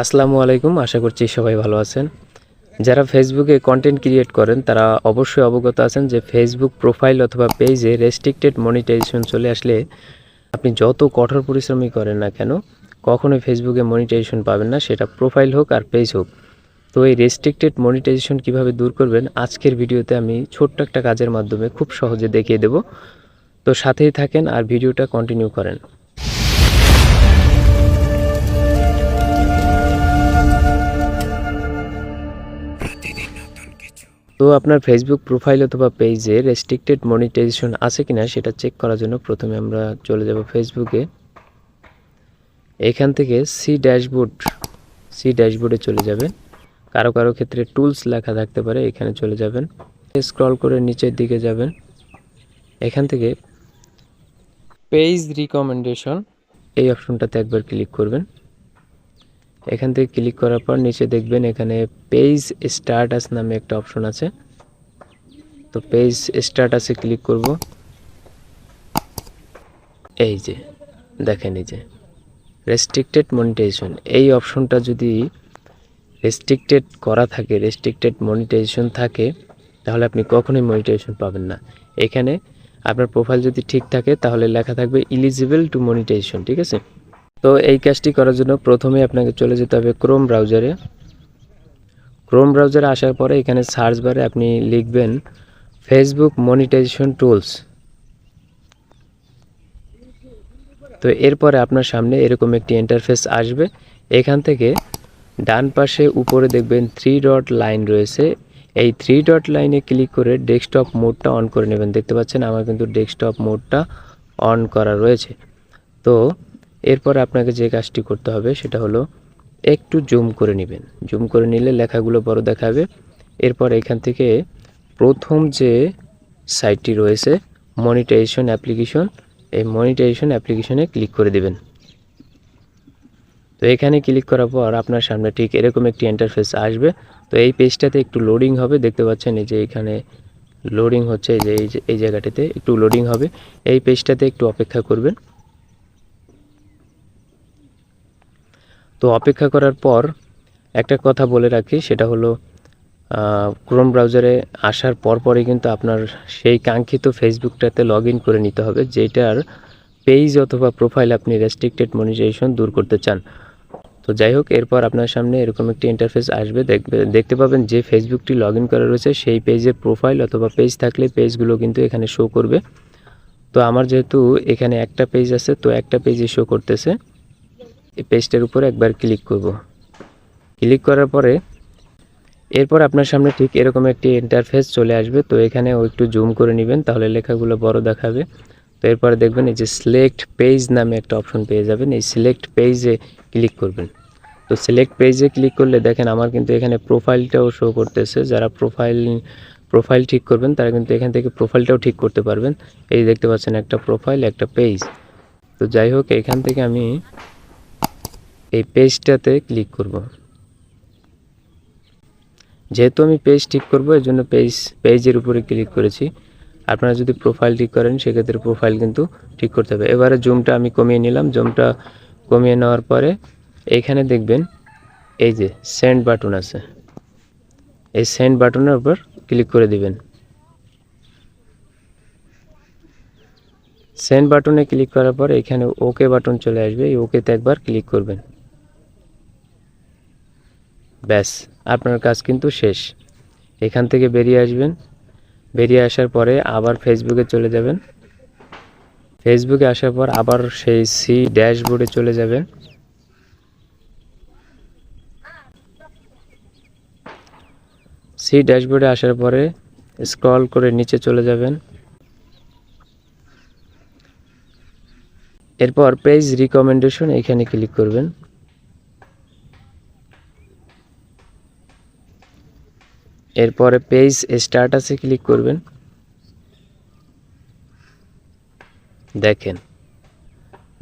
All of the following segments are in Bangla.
আসসালামু আলাইকুম, আশা করছি সবাই ভালো আছেন। যারা ফেসবুকে কন্টেন্ট ক্রিয়েট করেন, তারা অবশ্যই অবগত আছেন যে ফেসবুক প্রোফাইল অথবা পেজে রেস্ট্রিক্টেড মনিটাইজেশন চলে আসলে আপনি যত কঠোর পরিশ্রমই করেন না কেন, কখনোই ফেসবুকে মনিটাইজেশন পাবেন না, সেটা প্রোফাইল হোক আর পেজ হোক। তো এই রেস্ট্রিক্টেড মনিটাইজেশন কীভাবে দূর করবেন, আজকের ভিডিওতে আমি ছোট্ট একটা কাজের মাধ্যমে খুব সহজে দেখিয়ে দেব। তো সাথেই থাকেন আর ভিডিওটা কন্টিনিউ করেন। তো আপনার ফেসবুক প্রোফাইল অথবা পেজে রেস্ট্রিক্টেড মনিটাইজেশন আছে কিনা সেটা চেক করার জন্য প্রথমে আমরা চলে যাব ফেসবুকে এখান থেকে সি ড্যাশবোর্ড সি ড্যাশবোর্ডে চলে যাবেন। কারও কারও ক্ষেত্রে টুলস লেখা থাকতে পারে, এখানে চলে যাবেন। স্ক্রল করে নিচের দিকে যাবেন। এখান থেকে পেজ রিকমেন্ডেশন এই অপশনটাতে একবার ক্লিক করবেন। এখান থেকে ক্লিক করার পর নিচে দেখবেন এখানে পেজ স্টার্টাস নামে একটা অপশন আছে। তো পেজ স্টার্টাসে ক্লিক করব। এই যে, দেখেন এই যে রেস্ট্রিক্টেড মনিটাইজেশন এই অপশনটা যদি রেস্ট্রিক্টেড করা থাকে রেস্ট্রিক্টেড মনিটাইজেশন থাকে, তাহলে আপনি কখনোই মনিটাইজেশন পাবেন না। এখানে আপনার প্রোফাইল যদি ঠিক থাকে, তাহলে লেখা থাকবে ইলিজিবল টু মনিটাইজেশন ঠিক আছে? তো এই কাজটি করার জন্য প্রথমে আপনাকে চলে যেতে হবে ক্রোম ব্রাউজারে ক্রোম ব্রাউজারে আসার পরে এখানে সার্চ বারে আপনি লিখবেন ফেসবুক মনিটাইজেশন টুলস তো এরপরে আপনার সামনে এরকম একটি ইন্টারফেস আসবে। এখান থেকে ডান পাশে উপরে দেখবেন থ্রি ডট লাইন রয়েছে। এই থ্রি ডট লাইনে ক্লিক করে ডেস্কটপ মোডটা অন করে নেবেন। দেখতে পাচ্ছেন আমার কিন্তু ডেস্কটপ মোডটা অন করা রয়েছে। তো এরপর আপনাকে যে কাজটি করতে হবে সেটা হলো একটু জুম করে নেবেন। জুম করে নিলে লেখাগুলো বড় দেখাবে। এরপর এখান থেকে প্রথম যে সাইটটি রয়েছে, মনিটাইজেশন অ্যাপ্লিকেশন, এই মনিটাইজেশন অ্যাপ্লিকেশনে ক্লিক করে দেবেন। তো এখানে ক্লিক করার পর আপনার সামনে ঠিক এরকম একটি ইন্টারফেস আসবে। তো এই পেজটাতে একটু লোডিং হবে। দেখতে পাচ্ছেন এই যে এখানে লোডিং হচ্ছে, এই যে এই জায়গাটিতে একটু লোডিং হবে। এই পেজটাতে একটু অপেক্ষা করবেন। তো অপেক্ষা করার পর একটা কথা বলে রাখি, সেটা হলো ক্রোম ব্রাউজারে আসার পরপরই কিন্তু আপনার সেই কাঙ্ক্ষিত ফেসবুকটাতে লগ করে নিতে হবে, যেটার পেজ অথবা প্রোফাইল আপনি রেস্ট্রিক্টেড মনিটাইজেশন দূর করতে চান। তো যাই হোক, এরপর আপনার সামনে এরকম একটি ইন্টারফেস আসবে, দেখবে, দেখতে পাবেন যে ফেসবুকটি লগ ইন করা রয়েছে, সেই পেজের প্রোফাইল অথবা পেজ থাকলে পেজগুলো কিন্তু এখানে শো করবে। তো আমার যেহেতু এখানে একটা পেজ আছে, তো একটা পেজে শো করতেছে। এই পেজটার উপরে একবার ক্লিক করব। ক্লিক করার পরে এরপর আপনার সামনে ঠিক এরকম একটি ইন্টারফেস চলে আসবে। তো এখানে ও একটু জুম করে নেবেন, তাহলে লেখাগুলো বড় দেখাবে। তো এরপরে দেখবেন এই যে সিলেক্ট পেজ নামে একটা অপশন পেয়ে যাবেন। এই সিলেক্ট পেজে ক্লিক করবেন। তো সিলেক্ট পেজে ক্লিক করলে দেখেন আমার কিন্তু এখানে প্রোফাইলটাও শো করতেছে। যারা প্রোফাইল প্রোফাইল ঠিক করবেন, তারা কিন্তু এখান থেকে প্রোফাইলটাও ঠিক করতে পারবেন। এই দেখতে পাচ্ছেন একটা প্রোফাইল একটা পেজ তো যাই হোক, এখান থেকে আমি এই পেজটাতে ক্লিক করব। যেহেতু আমি পেজ ঠিক করব এর জন্য পেজ পেজের উপরে ক্লিক করেছি। আপনারা যদি প্রোফাইল ঠিক করেন, সেক্ষেত্রে প্রোফাইল কিন্তু ঠিক করতে হবে। এবারে জুমটা আমি কমিয়ে নিলাম। জুমটা কমিয়ে নেওয়ার পরে এইখানে দেখবেন, এই যে সেন্ড বাটন আছে। এই সেন্ড বাটনের উপর ক্লিক করে দিবেন। সেন্ড বাটনে ক্লিক করার পর এখানে ওকে বাটন চলে আসবে। এই ওকেতে একবার ক্লিক করবেন। ব্যাস, আপনার কাজ কিন্তু শেষ। এখান থেকে বেরিয়ে আসবেন। বেরিয়ে আসার পরে আবার ফেসবুকে চলে যাবেন। ফেসবুকে আসার পর আবার সেই সি ড্যাশবোর্ডে চলে যাবেন। সি ড্যাশবোর্ডে আসার পরে স্ক্রল করে নিচে চলে যাবেন। এরপর পেজ রিকমেন্ডেশন এখানে ক্লিক করবেন। এরপরে পেজ স্টার্টাসে ক্লিক করবেন। দেখেন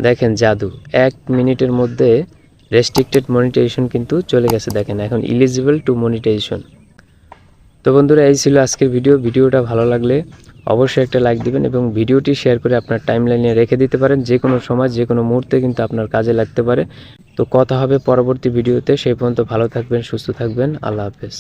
দেখেন জাদু। এক মিনিটের মধ্যে রেস্ট্রিক্টেড মনিটাইজেশন কিন্তু চলে গেছে, দেখেন এখন ইলিজিবল টু মনিটাইজেশন তো বন্ধুরা, এই ছিল আজকের ভিডিও ভিডিওটা ভালো লাগলে অবশ্যই একটা লাইক দিবেন এবং ভিডিওটি শেয়ার করে আপনার টাইমলাইনে রেখে দিতে পারেন। যে কোনো সময়, যে কোনো মুহূর্তে কিন্তু আপনার কাজে লাগতে পারে। তো কথা হবে পরবর্তী ভিডিওতে সেই পর্যন্ত ভালো থাকবেন, সুস্থ থাকবেন। আল্লাহ হাফেজ।